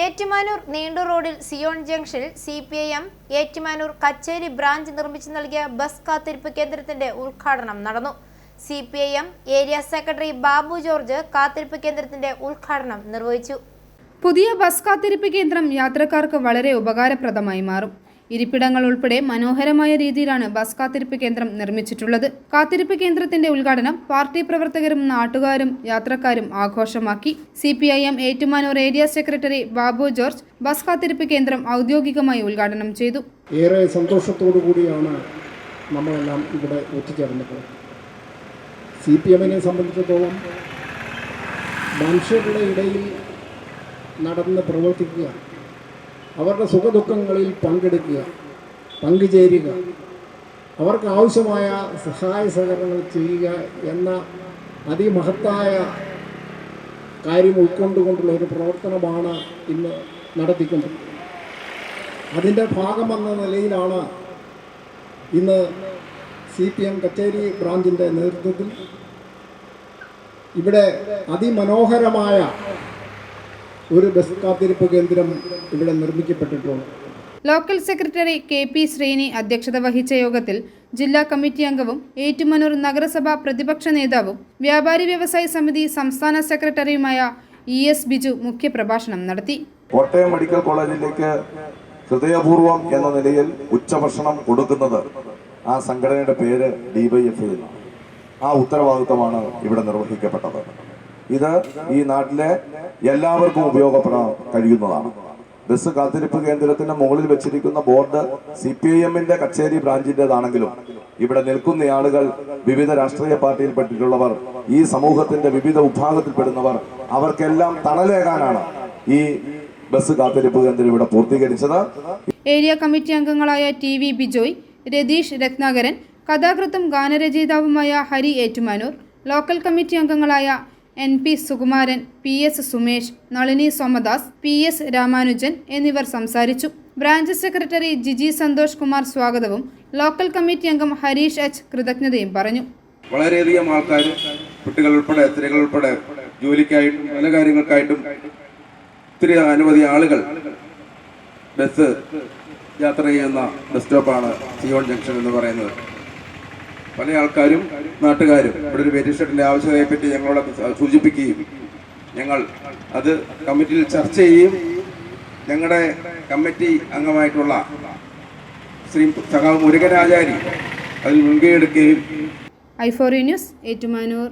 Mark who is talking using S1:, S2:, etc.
S1: ഏറ്റുമാനൂർ നീണ്ടൂർ റോഡിൽ സിയോൺ ജംഗ്ഷനിൽ C P I M Ettumanoor കച്ചേരി ബ്രാഞ്ച് നിർമ്മിച്ചു നൽകിയ ബസ് കാത്തിരിപ്പ് കേന്ദ്രത്തിന്റെ ഉദ്ഘാടനം നടന്നു. C P I M area secretary Babu George കാത്തിരിപ്പ് കേന്ദ്രത്തിന്റെ ഉദ്ഘാടനം നിർവഹിച്ചു.
S2: പുതിയ ബസ് കാത്തിരിപ്പ് കേന്ദ്രം യാത്രക്കാർക്ക് വളരെ ഉപകാരപ്രദമായി മാറും. ഇരിപ്പിടങ്ങൾ ഉൾപ്പെടെ മനോഹരമായ രീതിയിലാണ് ബസ് കാത്തിരിപ്പ് കേന്ദ്രം നിർമ്മിച്ചിട്ടുള്ളത്. കാത്തിരിപ്പ് കേന്ദ്രത്തിന്റെ ഉദ്ഘാടനം പാർട്ടി പ്രവർത്തകരും നാട്ടുകാരും യാത്രക്കാരും ആഘോഷമാക്കി. C P I M Ettumanoor area secretary Babu George bus കാത്തിരിപ്പ് കേന്ദ്രം ഔദ്യോഗികമായി ഉദ്ഘാടനം ചെയ്തു.
S3: ഏറെ സന്തോഷത്തോടു കൂടിയാണ് നമ്മളെല്ലാം ഇവിടെ ഒത്തുചേർന്നത് സി പി എമ്മിനെ സംബന്ധിച്ചിടത്തോളം മനുഷ്യരുടെ ഇടയിൽ നടന്ന് പ്രവർത്തിക്കുക അവരുടെ സുഖദുഃഖങ്ങളിൽ പങ്കെടുക്കുക പങ്കുചേരുക അവർക്ക് ആവശ്യമായ സഹായ സഹകരണങ്ങൾ ചെയ്യുക എന്ന അതിമഹത്തായ കാര്യം ഉൾക്കൊണ്ടുകൊണ്ടുള്ള ഒരു പ്രവർത്തനമാണ് ഇന്ന് നടത്തിക്കൊണ്ടത് അതിന്റെ ഭാഗമെന്ന നിലയിലാണ് ഇന്ന് സി പി എം കച്ചേരി ബ്രാഞ്ചിന്റെ നേതൃത്വത്തിൽ ഇവിടെ അതിമനോഹരമായ ഒരു ബസ് കാത്തിരിപ്പ് കേന്ദ്രം ഇവിടെ നിർമ്മിക്കപ്പെട്ടിട്ടുണ്ട്
S2: local secretary K P Sreeni അധ്യക്ഷത വഹിച്ച യോഗത്തിൽ ജില്ലാ കമ്മിറ്റി അംഗവും ഏറ്റുമനൂർ നഗരസഭാ പ്രതിപക്ഷ നേതാവും വ്യാപാരി വ്യവസായ സമിതി സംസ്ഥാന സെക്രട്ടറിയുമായ ഇ എസ് ബിജു മുഖ്യപ്രഭാഷണം നടത്തി.
S4: കോട്ടയം മെഡിക്കൽ കോളേജിലേക്ക് ഹൃദയപൂർവം എന്ന നിലയിൽ ഉച്ചഭക്ഷണം കൊടുക്കുന്നത് ആ സംഘടനയുടെ പേര് ഡി വൈ എഫ് ആ ഉത്തരവാദിത്തമാണ് ഇവിടെ നിർവഹിക്കപ്പെട്ടത്. ഇത് ഈ നാട്ടിലെ എല്ലാവർക്കും ഉപയോഗപ്പെടാൻ കഴിയുന്നതാണ്. ബസ് കാത്തിരിപ്പ് കേന്ദ്രത്തിന്റെ മുകളിൽ വെച്ചിരിക്കുന്ന ബോർഡ് സി പി ഐ എമ്മിന്റെ കച്ചേരി ബ്രാഞ്ചിന്റേതാണെങ്കിലും ഇവിടെ നിൽക്കുന്ന ആളുകൾ വിവിധ രാഷ്ട്രീയ പാർട്ടിയിൽപ്പെട്ടിട്ടുള്ളവർ ഈ സമൂഹത്തിന്റെ വിവിധ വിഭാഗത്തിൽപ്പെടുന്നവർ അവർക്കെല്ലാം തണലേകാനാണ് ഈ ബസ് കാത്തിരിപ്പ് കേന്ദ്രം ഇവിടെ പൂർത്തീകരിച്ചത്.
S2: ഏരിയ കമ്മിറ്റി അംഗങ്ങളായ ടി വി ബിജോയ് രതീഷ് രത്നാകരൻ കഥാകൃത്തും ഗാനരചയിതാവുമായ ഹരി ഏറ്റുമാനൂർ ലോക്കൽ കമ്മിറ്റി അംഗങ്ങളായ N P Sukumaran P S Sumesh Nalini Somadas P S Ramanujan എന്നിവർ സംസാരിച്ചു. ബ്രാഞ്ച് സെക്രട്ടറി ജിജി സന്തോഷ് കുമാർ സ്വാഗതവും ലോക്കൽ കമ്മിറ്റി അംഗം ഹരീഷ് എച്ച് കൃതജ്ഞതയും പറഞ്ഞു.
S5: വളരെയധികം ആൾക്കാർ കുട്ടികൾ ഉൾപ്പെടെ സ്ത്രീകൾ ഉൾപ്പെടെ ജോലിക്കായിട്ടും പല കാര്യങ്ങൾക്കായിട്ടും ഒത്തിരി അനവധി ആളുകൾ ബസ് യാത്ര ചെയ്യുന്ന ബസ് സ്റ്റോപ്പാണ് സിയോൺ ജംഗ്ഷൻ എന്ന് പറയുന്നത്. പല ആൾക്കാരും നാട്ടുകാരും ഇവിടെ ഒരു വെരി ഷെഡിന്റെ പറ്റി ഞങ്ങളോട് സൂചിപ്പിക്കുകയും ഞങ്ങൾ അത് കമ്മിറ്റിയിൽ ചർച്ച ചെയ്യുകയും ഞങ്ങളുടെ കമ്മിറ്റി അംഗമായിട്ടുള്ള ശ്രീ സഖാവ് മുരുകനാചാരി അതിൽ മുൻകൈ എടുക്കുകയും
S2: ഐഫോറി ന്യൂസ് ഏറ്റുമാനൂർ.